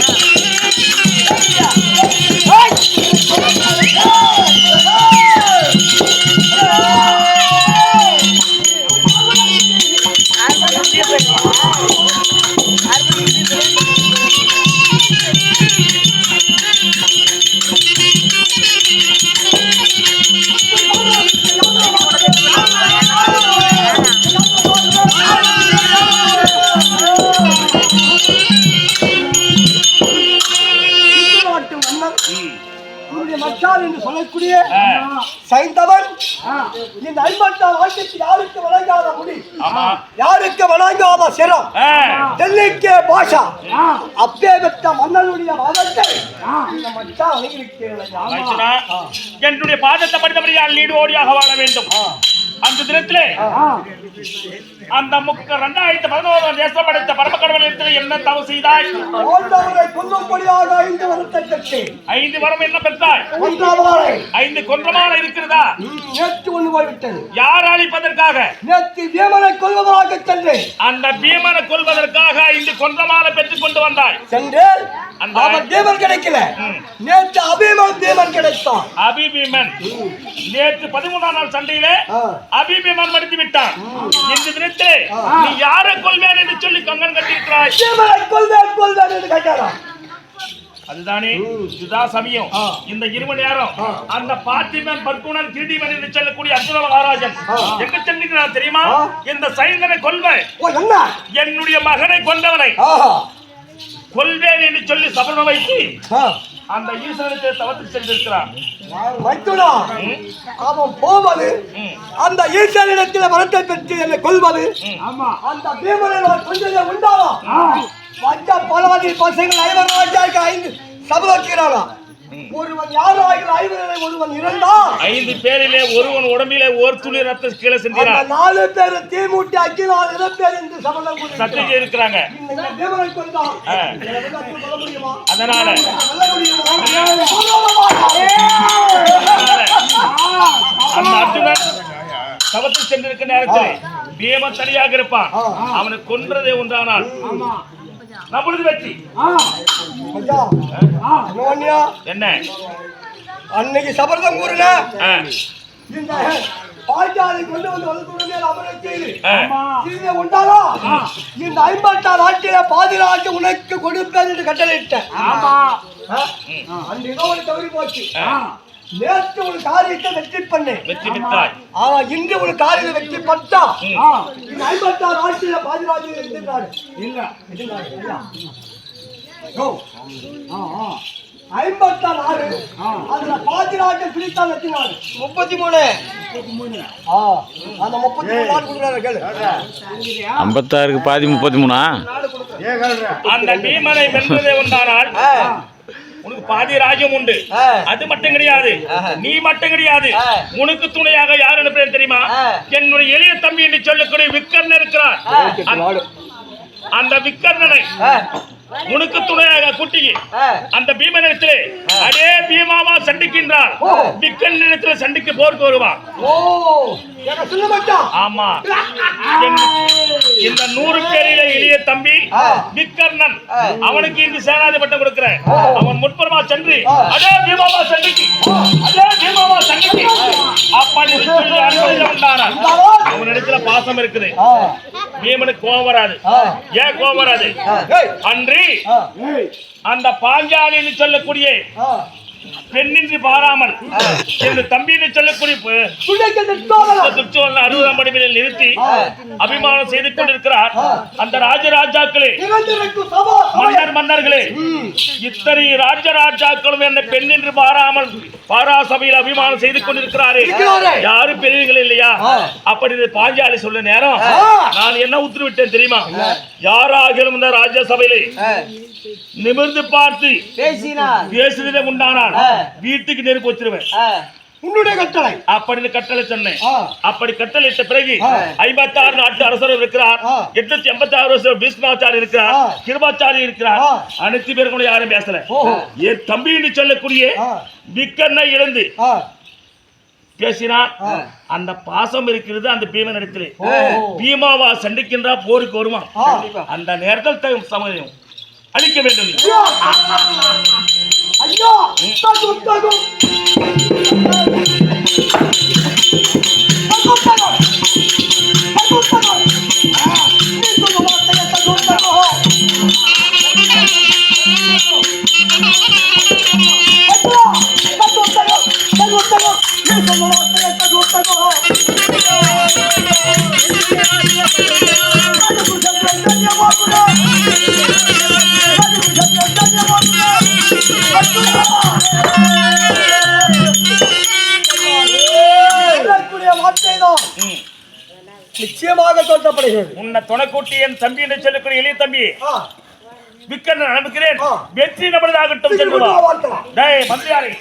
நாட்டு மச்சான் என்று சொல்லக்கூடிய. சைந்தவன் இந்த ஐம்பத்தாம் ஆண்டுக்கு யாருக்கு வழங்காத முடி? யாருக்கு வழங்காத சிரம். டெல்லிக்கே பாஷா. அப்பே பெற்ற மன்னனுடைய இந்த மச்சான் என்னுடைய பாதத்தை படித்தபடியால் நீடு ஓடியாக வாழ வேண்டும். அந்த தினத்திலே அந்த முக்க ரெண்டாயிரத்தி பதினோரு தேசம் படைத்த பரமக்கடவுள் இடத்துல என்ன தவறு செய்தாய்? ஐந்து வரம் என்ன பெற்றாய்? ஐந்து கொன்றமான இருக்கிறதா? நேற்று ஒன்று போய்விட்டது யார் அழிப்பதற்காக? நேற்று தேவனை கொல்வதாக சென்றேன். அந்த பீமனை கொல்வதற்காக ஐந்து கொன்றமாலை பெற்றுக் கொண்டு வந்தாய். சென்றேன். அவன் தேவன் கிடைக்கல. நேற்று அபிமன் தேவன் கிடைத்தான். அபிபீமன் நேற்று பதிமூணாம் நாள் சண்டையிலே. அபிபீமன் மடித்து விட்டான் இந்த தினத்திலே நீ யாரை கொள்வேன் என்று சொல்லி கங்கன் கட்டியிருக்கிறாய்? தேவனை கொல்வேன் கொல்வேன் என்று கேட்டாராம். அதுதானே இதுதான் சமயம். இந்த இரும நேரம். அந்த பார்த்திபன் பர்குணன் கிரீடிவன் என்று சொல்லக்கூடிய அர்ஜுன மகாராஜன். எங்க சென்றிருக்கிறார் தெரியுமா. இந்த சைந்தனை கொல்வேன் என்னுடைய மகனை கொண்டவனை கொல்வேன் என்று சொல்லி சபதம் வைத்து. அந்த ஈஸ்வரத்தை தவத்து சென்றிருக்கிறான் மைத்துனா ம். அவன் போவது. அந்த ஈஸ்வரனிடத்தில் வரத்தை பெற்று என்னை கொல்வது ம். அந்த பீமனை கொஞ்சம் உண்டாவா வந்த பலவாதி பசங்கள் ஐவர் ராஜாக்கு ஐந்து சபதக்கிறானா ஒருவன் யாராக ஐவரை ஒருவன் இருந்தால் ஐந்து பேரிலே ஒருவன் உடம்பிலே ஒரு துளி ரத்த கீழே அந்த சென்றார் நாலு பேர் தீமூட்டி அக்கினால் இறப்பேர் என்று சபதம் சத்தியம். இருக்கிறாங்க அதனால. அந்த அர்ஜுனன் தவத்தில் சென்றிருக்க நேரத்தில் பீமன் தனியாக இருப்பான். அவனை கொன்றதே ஒன்றானால் நம்மளது வெற்றி என்ன? அன்னைக்கு சபதம் கூறுன. ஆ, இந்த கொண்டு வந்து வளர்த்து அவனை செய்து. இது உண்டாலா இந்த ஐம்பத்தாறு ஆட்டில பாதி நாட்டு உனக்கு கொடுப்பேன் என்று கட்டளையிட்டேன். அந்த ஏதோ ஒரு தவறி போச்சு. ஆ. நேற்று ஒரு காரியத்தை வெற்றி பண்ணேன். வெற்றி பெற்றாய். ஆனா இன்று ஒரு காரியத்தை வெற்றி பண்ணா ம். இந்த ஐம்பத்தாறு ஆட்டில பாதி நாட்டு இருந்தாரு இல்ல. ஐம்பத்தாறு ஆறு. அதுல நாட்டு பிடித்தான் வெட்டினாரு முப்பத்தி மூணு ஆ, அந்த முப்பத்தி மூணு நாடு கொடுக்குறாரு கேளு. ஐம்பத்தாறுக்கு பாதி முப்பத்தி மூணா அந்த பீமனை ஆ. உனக்கு பாதி ராஜ்யம் உண்டு. அது மட்டும் கிடையாது. நீ மட்டும் கிடையாது. உனக்கு துணையாக யார் அனுப்புறேன் தெரியுமா. என்னுடைய எளிய தம்பி என்று சொல்லக்கூடிய விக்கர்ணன் இருக்கிறார். அந்த- விக்கர்ணனை உனக்கு துணையாக குட்டிக்கு. அந்த பீமனிடத்திலே அடே பீமாவா சண்டிக்கின்றார். ஓ. விக்கர்ணனிடத்திலே சண்டிக்கு போருக்கு வருவான் ஆமா. இந்த நூறு பேரில எளிய தம்பி. விக்கர்ணன் ஆ. அவனுக்கு இந்த சேனாதி பட்டம் கொடுக்கிறேன். அவன் முற்புறமா சென்று. அதே பீமாவா சண்டிக்கு அதே பீமாவா சண்டிக்கு அப்படி சொல்லி அவனிடத்துல பாசம் இருக்குது. பீமனுக்கு கோபம் வராது. ஏன் கோபம் வராது? அன்றி அந்த பாஞ்சாலின்னு சொல்லக்கூடிய. பெண்ணின்றி பாராமல் இந்த தம்பின்னு சொல்லக்கூடிய அறுபதாம் படிமையில் நிறுத்தி. அபிமானம் செய்து கொண்டிருக்கிறார். அந்த ராஜராஜாக்களே. மன்னர் மன்னர்களே இத்தனை ராஜராஜாக்களும் என்னை பெண் என்று பாராமல் பாரா சபையில் அபிமானம் செய்து கொண்டிருக்கிறாரே. யாரு பெரியவர்கள் இல்லையா. அப்படி இது பாஞ்சாலி சொல்ல நேரம். நான் என்ன உத்தரவிட்டேன் தெரியுமா யாராகிலும் இந்த ராஜ்யசபையிலே நிமிர்ந்து பார்த்து பேசினார் பேசுறதே உண்டானால். வீட்டுக்கு நெருப்பு வச்சிருவேன் உன்னுடைய கட்டளை அப்படின்னு கட்டளை சொன்னேன். அப்படி கட்டளையிட்ட பிறகு. ஐம்பத்தி ஆறு நாட்டு அரசர் இருக்கிறார். எட்நூத்தி எண்பத்தி ஆறு வருஷம் பீஷ்மாச்சாரி இருக்கிறார். கிருபாச்சாரி இருக்கிறார். அனைத்து பேரும் கூட யாரும் பேசல. என் தம்பின்னு சொல்லக்கூடிய விக்கண்ணை இழந்து பேசினான் அந்த பாசம் இருக்கிறது அந்த பீமன் இடத்துல. பீமாவா சண்டிக்கின்றா போருக்கு வருமா? அந்த நேரத்தில் சமயம். அழிக்க வேண்டும். ஐயோ! நிச்சயமாக தோற்றப்படுகிறது உன்னை துணைக்கூட்டி என் தம்பி என்று சொல்லுக்கிற இளைய தம்பி. விக்கன் அனுப்புகிறேன். வெற்றி நம்மளதாகட்டும் சொல்லுவா மந்திரியாரே.